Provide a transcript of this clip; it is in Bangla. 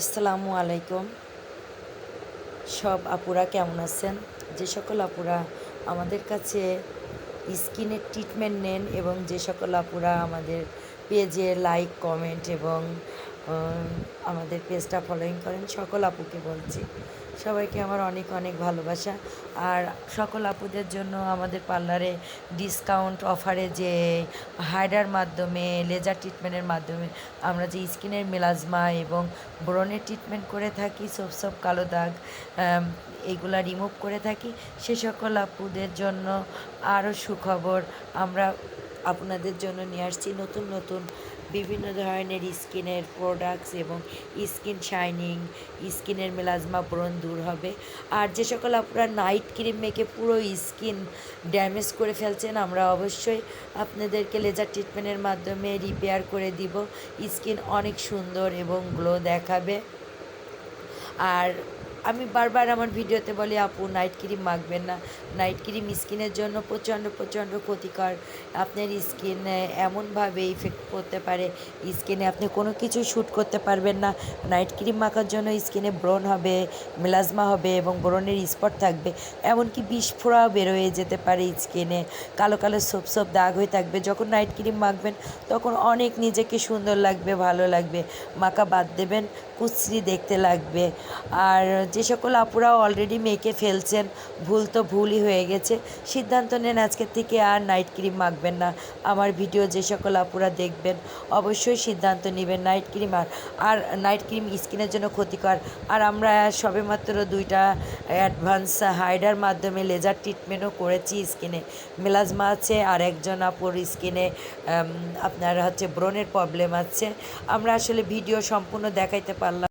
আসসালামু আলাইকুম। সব আপুরা কেমন আছেন? যে সকল আপুরা আমাদের কাছে স্কিনের ট্রিটমেন্ট নেন এবং যে সকল আপুরা আমাদের পেজে লাইক, কমেন্ট এবং আমাদের পেজটা ফলোয়িং করেন সকল আপুকে বলছি। সবাইকে আমার অনেক অনেক ভালোবাসা। আর সকল আপুদের জন্য আমাদের পার্লারে ডিসকাউন্ট অফারে যে হাইডার মাধ্যমে লেজার ট্রিটমেন্টের মাধ্যমে আমরা যে স্কিনের মেলাজমা এবং ব্রণের ট্রিটমেন্ট করে থাকি সব সব কালো দাগ আম, এইগুলা রিমুভ করে থাকি সে সকল আপুদের জন্য আরও সুখবর। আমরা আপনাদের জন্য নিয়ে আসছি নতুন নতুন বিভিন্ন ধরনের স্কিনের প্রোডাক্টস এবং স্কিন শাইনিং স্কিনের মেলাজমা ব্রণ দূর হবে। আর যে সকল আপনারা নাইট ক্রিম মেখে পুরো স্কিন ড্যামেজ করে ফেলছেন, আমরা অবশ্যই আপনাদেরকে লেজার ট্রিটমেন্টের মাধ্যমে রিপেয়ার করে দিব। স্কিন অনেক সুন্দর এবং গ্লো দেখাবে। আর আমি বারবার আমার ভিডিওতে বলি, আপু নাইট ক্রিম মাখবেন না। নাইট ক্রিম স্কিনের জন্য প্রচণ্ড প্রচণ্ড ক্ষতিকর। আপনার স্কিনে এমনভাবে ইফেক্ট করতে পারে। স্কিনে আপনি কোনো কিছু শ্যুট করতে পারবেন না। নাইট ক্রিম মাখার জন্য স্কিনে ব্রণ হবে মেলাজমা হবে এবং ব্রণের স্পট থাকবে। এমনকি বিস্ফোরাও বের হয়ে যেতে পারে স্কিনে। কালো কালো সোপ সোপ দাগ হয়ে থাকবে। যখন নাইট ক্রিম মাখবেন, তখন অনেক নিজেকে সুন্দর লাগবে, ভালো লাগবে। মাখা বাদ দেবেন, কুচরি দেখতে লাগবে। আর যে সকল আপুরা অলরেডি মেখে ফেলছেন, ভুল তো ভুলই হয়ে গেছে। সিদ্ধান্ত নেন, আজকের থেকে আর নাইট ক্রিম মাখবেন না। আমার ভিডিও যে সকল আপুরা দেখবেন, অবশ্যই সিদ্ধান্ত নেবেন নাইট ক্রিম আর আর নাইট ক্রিম স্কিনের জন্য ক্ষতিকর। আর আমরা সবেমাত্র দুইটা অ্যাডভান্স হাইডার মাধ্যমে লেজার ট্রিটমেন্টও করেছি স্কিনে। মেলাজমা আছে, আর একজন আপুর স্কিনে আপনার হচ্ছে ব্রণের প্রবলেম আছে। আমরা আসলে ভিডিও সম্পূর্ণ দেখাইতে পারলাম